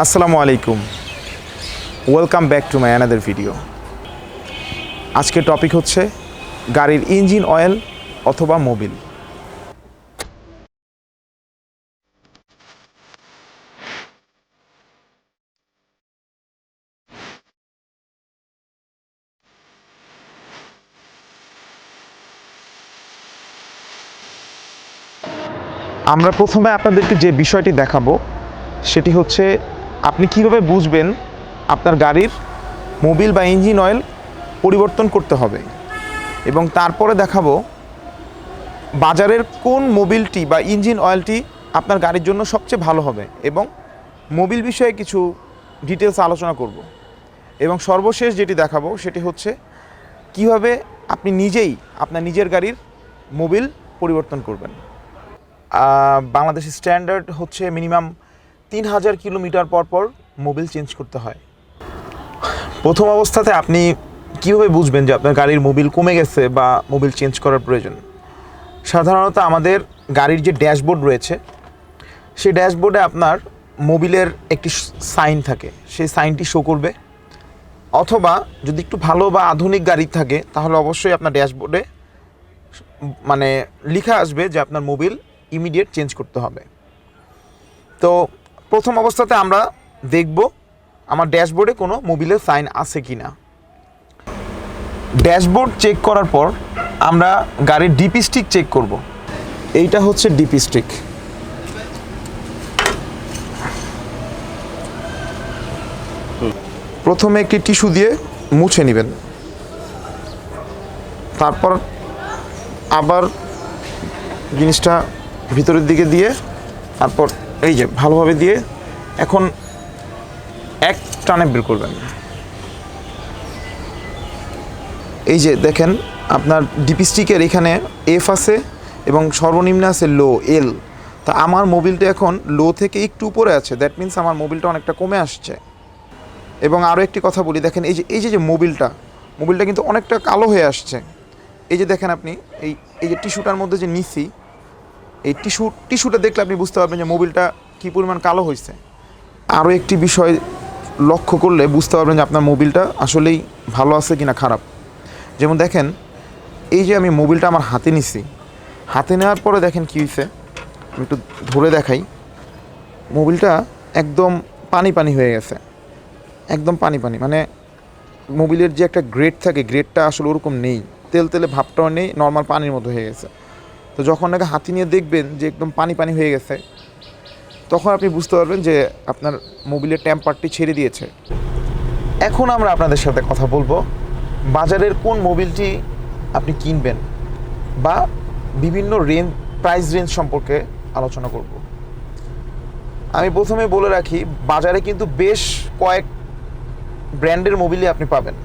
আসসালামু আলাইকুম। Welcome back to my another video আজকের টপিক হচ্ছে গাড়ির ইঞ্জিন অয়েল অথবা মোবিল আমরা প্রথমে আপনাদেরকে যে বিষয়টি দেখাবো, সেটি হচ্ছে আপনি কীভাবে বুঝবেন আপনার গাড়ির মোবিল বা ইঞ্জিন অয়েল পরিবর্তন করতে হবে? এবং তারপরে দেখাবো বাজারের কোন মোবিলটি বা ইঞ্জিন অয়েলটি আপনার গাড়ির জন্য সবচেয়ে ভালো হবে এবং মোবিল বিষয়ে কিছু ডিটেলস আলোচনা করব। এবং সর্বশেষ যেটি দেখাবো সেটি হচ্ছে কীভাবে আপনি নিজেই আপনার নিজের গাড়ির মোবিল পরিবর্তন করবেন। বাংলাদেশের স্ট্যান্ডার্ড হচ্ছে মিনিমাম তিন হাজার কিলোমিটার পর পর মোবিল চেঞ্জ করতে হয়। প্রথম অবস্থাতে আপনি কীভাবে বুঝবেন যে আপনার গাড়ির মোবিল কমে গেছে বা মোবিল চেঞ্জ করার প্রয়োজন? সাধারণত আমাদের গাড়ির যে ড্যাশবোর্ড রয়েছে, সেই ড্যাশবোর্ডে আপনার মোবিলের একটি সাইন থাকে। সেই সাইনটি শো করবে। অথবা যদি একটু ভালো বা আধুনিক গাড়ি থাকে, তাহলে অবশ্যই আপনার ড্যাশবোর্ডে মানে লেখা আসবে যে আপনার মোবিল ইমিডিয়েট চেঞ্জ করতে হবে। তো প্রথম অবস্থাতে আমরা দেখব আমার ড্যাশবোর্ডে কোনো মোবিলের সাইন আছে কি না ড্যাশবোর্ড চেক করার পর আমরা গাড়ির ডিপি স্টিক চেক করব। এইটা হচ্ছে ডিপি স্টিক। প্রথমে একটি টিস্যু দিয়ে মুছে নেবেন। তারপর আবার জিনিসটা ভিতরের দিকে দিয়ে তারপর এই যে, ভালোভাবে দিয়ে এখন এক টানে বের করবেন। এই যে দেখেন, আপনার ডিপিস্টিকের এখানে এফ আছে এবং সর্বনিম্ন আছে লো এল তা আমার মোবিলটা এখন লো থেকে একটু উপরে আছে। দ্যাট মিন্স আমার মোবিলটা অনেকটা কমে আসছে। এবং আরও একটি কথা বলি, দেখেন, এই যে এই যে যে মোবিলটা মোবিলটা কিন্তু অনেকটা কালো হয়ে আসছে। এই যে দেখেন আপনি, এই এই যে টিস্যুটার মধ্যে যে নিছি এই টিস্যু, টিস্যুটা দেখলে আপনি বুঝতে পারবেন যে মোবিলটা কী পরিমাণ কালো হয়েছে। আরও একটি বিষয় লক্ষ্য করলে বুঝতে পারবেন যে আপনার মোবিলটা আসলেই ভালো আছে কিনা খারাপ। যেমন দেখেন, এই যে আমি মোবিলটা আমার হাতে নিছি, হাতে নেওয়ার পরে দেখেন কী হয়েছে? আমি একটু ধরে দেখাই। মোবিলটা একদম পানি পানি হয়ে গেছে। একদম পানি পানি মানে মোবিলের যে একটা গ্রেড থাকে গ্রেডটা আসলে ওরকম নেই। তেল তেলে ভাবটাও নেই নর্মাল পানির মতো হয়ে গেছে। তো যখন নাকি হাতি নিয়ে দেখবেন যে একদম পানি পানি হয়ে গেছে, তখন আপনি বুঝতে পারবেন যে আপনার মোবিলের ট্যাম্পারটি ছেড়ে দিয়েছে। এখন আমরা আপনাদের সাথে কথা বলব, বাজারের কোন মোবিলটি আপনি কিনবেন বা বিভিন্ন রেঞ্জ প্রাইস রেঞ্জ সম্পর্কে আলোচনা করব। আমি প্রথমে বলে রাখি, বাজারে কিন্তু বেশ কয়েক ব্র্যান্ডের মোবিলই আপনি পাবেন।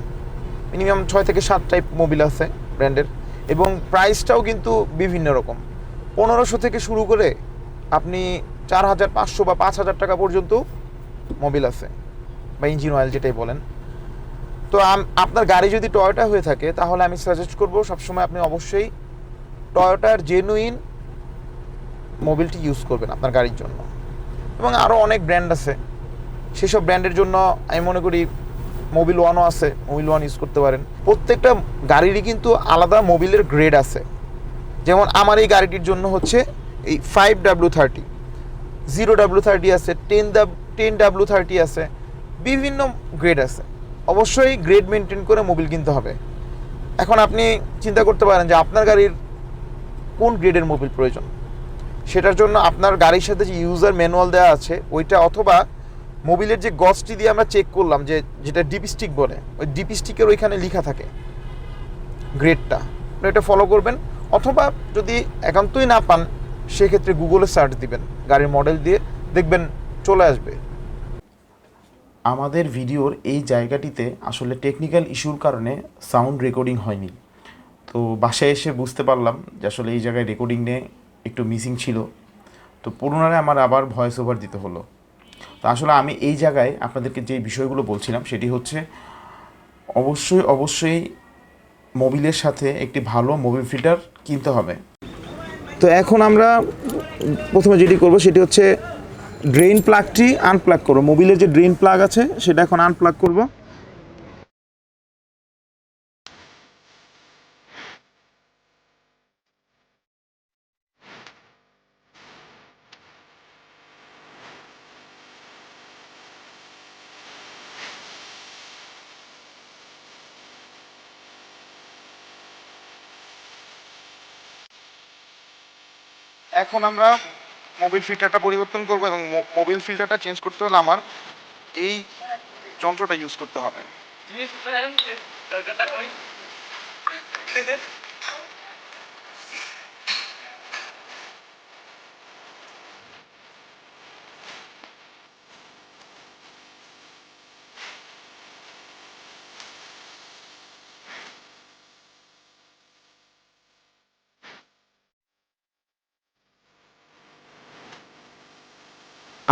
মিনিমাম ছয় থেকে সাত টাইপ মোবিল আছে ব্র্যান্ডের। এবং প্রাইসটাও কিন্তু বিভিন্ন রকম। পনেরোশো থেকে শুরু করে আপনি চার হাজার পাঁচশো বা পাঁচ হাজার টাকা পর্যন্ত মোবিল আছে, বা ইঞ্জিন অয়েল যেটাই বলেন। তো আপনার গাড়ি যদি টয়োটা হয়ে থাকে, তাহলে আমি সাজেস্ট করব সবসময় আপনি অবশ্যই টয়োটার জেনুইন মোবিলটি ইউজ করবেন আপনার গাড়ির জন্য। এবং আরও অনেক ব্র্যান্ড আছে। সেসব ব্র্যান্ডের জন্য আমি মনে করি মোবিল ওয়ানও আছে মোবিল ওয়ান ইউজ করতে পারেন। প্রত্যেকটা গাড়িরই কিন্তু আলাদা মোবিলের গ্রেড আছে। যেমন আমার এই গাড়িটির জন্য হচ্ছে এই five W thirty zero W thirty আছে ten W ten W thirty আছে, বিভিন্ন গ্রেড আছে। অবশ্যই গ্রেড মেনটেন করে মোবিল কিনতে হবে। এখন আপনি চিন্তা করতে পারেন যে আপনার গাড়ির কোন গ্রেডের মোবিল প্রয়োজন? সেটার জন্য আপনার গাড়ির সাথে যে ইউজার ম্যানুয়াল দেওয়া আছে, ওইটা অথবা মোবিলের যে গজটি দিয়ে আমরা চেক করলাম যে যেটা ডিপিস্টিক বলে, ওই ডিপিস্টিকের ওইখানে লেখা থাকে গ্রেডটা এটা ফলো করবেন, অথবা যদি একান্তই না পান, সেক্ষেত্রে গুগলে সার্চ দিবেন, গাড়ির মডেল দিয়ে দেখবেন চলে আসবে। আমাদের ভিডিওর এই জায়গাটিতে আসলে টেকনিক্যাল ইস্যুর কারণে সাউন্ড রেকর্ডিং হয়নি। তো বাসায় এসে বুঝতে পারলাম যে আসলে এই জায়গায় রেকর্ডিং নিয়ে একটু মিসিং ছিল। তো পুনরায় আমার আবার ভয়েস ওভার দিতে হলো। তো আসলে আমি এই জায়গায় আপনাদেরকে যে বিষয়গুলো বলছিলাম সেটি হচ্ছে অবশ্যই অবশ্যই মোবিলের সাথে একটি ভালো মোবিল ফিল্টার কিনতে হবে। তো এখন আমরা প্রথমে যেটি করব সেটি হচ্ছে ড্রেন প্লাগটি আনপ্লাগ করব। মোবিলের যে ড্রেন প্লাগ আছে সেটা এখন আনপ্লাগ করব। এখন আমরা মোবিল ফিল্টারটা পরিবর্তন করব এবং মোবিল ফিল্টারটা চেঞ্জ করতে হলে আমার এই যন্ত্রটা ইউজ করতে হবে।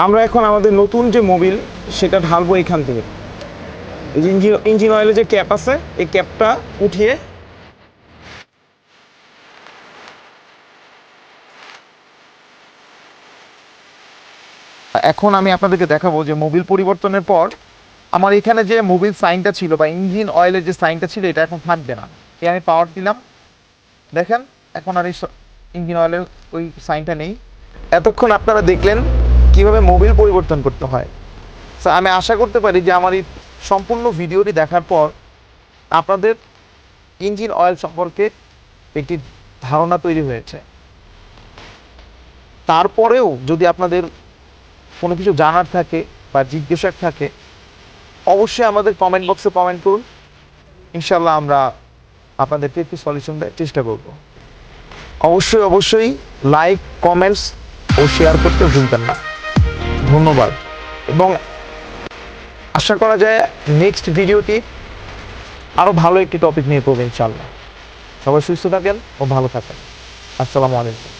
আমরা এখন আমাদের নতুন যে মোবিল, সেটা ঢালবো এখান থেকে। ইঞ্জিন ইঞ্জিন অয়েলের যে ক্যাপ আছে, এই ক্যাপটা উঠিয়ে এখন আমি আপনাদেরকে দেখাবো যে মোবিল পরিবর্তনের পর আমার এখানে যে মোবিল সাইনটা ছিল বা ইঞ্জিন অয়েলের যে সাইনটা ছিল, এটা এখন থাকবে না। এই আমি পাওয়ার দিলাম। দেখেন, এখন আর এই ইঞ্জিন অয়েলের ওই সাইনটা নেই। এতক্ষণ আপনারা দেখলেন কীভাবে মোবিল পরিবর্তন করতে হয়। So, আমি আশা করতে পারি যে আমার এই সম্পূর্ণ ভিডিওটি দেখার পর আপনাদের ইঞ্জিন অয়েল সম্পর্কে একটি ধারণা তৈরি হয়েছে। তারপরেও যদি আপনাদের কোনো কিছু জানার থাকে বা জিজ্ঞাসা থাকে অবশ্যই আমাদের কমেন্ট বক্সে কমেন্ট করুন। ইনশাল্লাহ আমরা আপনাদেরকে একটি সলিউশন দেওয়ার চেষ্টা করব। অবশ্যই অবশ্যই লাইক কমেন্টস ও শেয়ার করতে ভুলবেন না। ধন্যবাদ। এবং আশা করা যায় নেক্সট ভিডিওটি আরও ভালো একটি টপিক নিয়ে করবেন ইনশাল্লাহ সবাই সুস্থ থাকেন ও ভালো থাকেন। আসসালামু আলাইকুম।